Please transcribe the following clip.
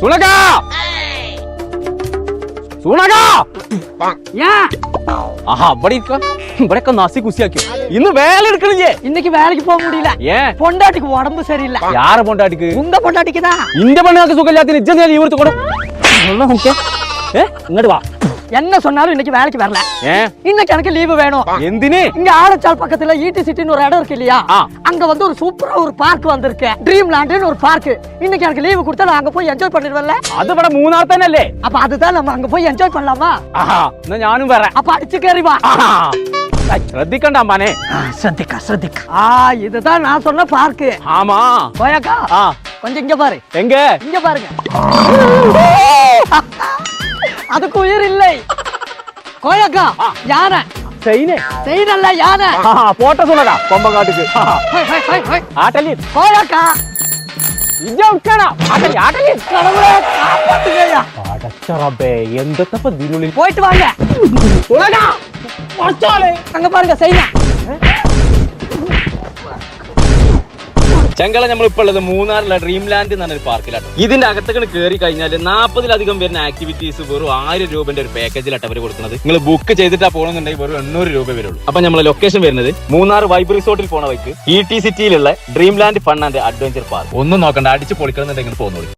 സുണക സുണക ஏன் ആഹാ ഇവിടെ ഇരിക്ക ഇവിടെയൊക്കെ നസി കുസിയാക്കിയോ ഇന്ന് വേല എടുക്കണില്ലേ இன்னைக்கு வேலைக்கு போக முடியல ഏ பொண்டாட்டிக்கு உடம்பு சரியில்லை യാര പൊണ്ടാട്ടിക്ക് உங்க பொண்டாட்டிக்கு தான் ഇന്റെ പെണ്ണുങ്ങൾക്ക് സുഖമില്ലാത്തിന് ഇജ്ജ ലീവ് എടുത്ത് കൊടു ഏ ഇങ്ങോട്ട് വാ என்ன சொன்னாலும் இன்னைக்கு வேலைக்கு வரல. இன்னைக்கு எனக்கு லீவு வேணும். எந்தினி? இங்க ஆரச்சால் பக்கத்துல ஈட்டி சிட்டின்னு ஒரு இடம் இருக்கு இல்லையா? அங்க வந்து ஒரு சூப்பரா ஒரு பார்க் வந்திருக்கு. ட்ரீம் லேண்ட்னு ஒரு பார்க் இன்னைக்கு எனக்கு லீவு கொடுத்தா நான் அங்க போய் என்ஜாய் பண்ணிடுவேன்ல. அது வட மூணு நாள் தானே இல்லே அப்ப அதுதான் நம்ம அங்க போய் என்ஜாய் பண்ணலாமா? ஆஹா நானும் வரேன். அப்ப அடிச்சு கேறி வா. ശ്രദ്ധിക്കണ്ടാ മാനെ ശ്രദ്ധിക്ക ശ്രദ്ധിക്ക. ആ ഇതാ ഞാൻ சொன்ன പാർക്ക് ആമാ. പോയാക്കാ? கொஞ்சம் இங்க பாரு. எங்க இங்க பாருங்க. அதுக்கு உயிர் இல்லை. கோயக்கா யானை. செயினு. செயின் அல்ல யானை போட்ட சொல்லடா பொம்ப காட்டுக்கு. ஆட்டலி கோயக்கா. போயிட்டு வாங்க. அங்க பாருங்க செய்யணும் ചെങ്കള നമ്മളിപ്പോൾ ഉള്ളത് മൂന്നാറിലെ ഡ്രീം ലാൻഡ് എന്ന് പറഞ്ഞൊരു പാർക്കിലാണ് ഇതിന്റെ അകത്തേക്ക് കയറി കഴിഞ്ഞാൽ നാൽപ്പതിലധികം വരുന്ന ആക്ടിവിറ്റീസ് വെറും ആയിരം രൂപന്റെ ഒരു പാക്കേജിലാണ് അവർ കൊടുക്കുന്നത്. നിങ്ങൾ ബുക്ക് ചെയ്തിട്ടാ പോകണമെന്നുണ്ടെങ്കിൽ വെറും എണ്ണൂറ് രൂപ വരുള്ളൂ. അപ്പൊ നമ്മളെ ലൊക്കേഷൻ വരുന്നത് മൂന്നാർ വൈബ് റിസോർട്ടിൽ പോണ വഴിക്ക് E T സിറ്റിയിലുള്ള dream land fun and adventure park ഒന്നും നോക്കണ്ട അടിച്ച് പൊളിക്കണമെന്നുണ്ടെങ്കിൽ പോകുന്നോളൂ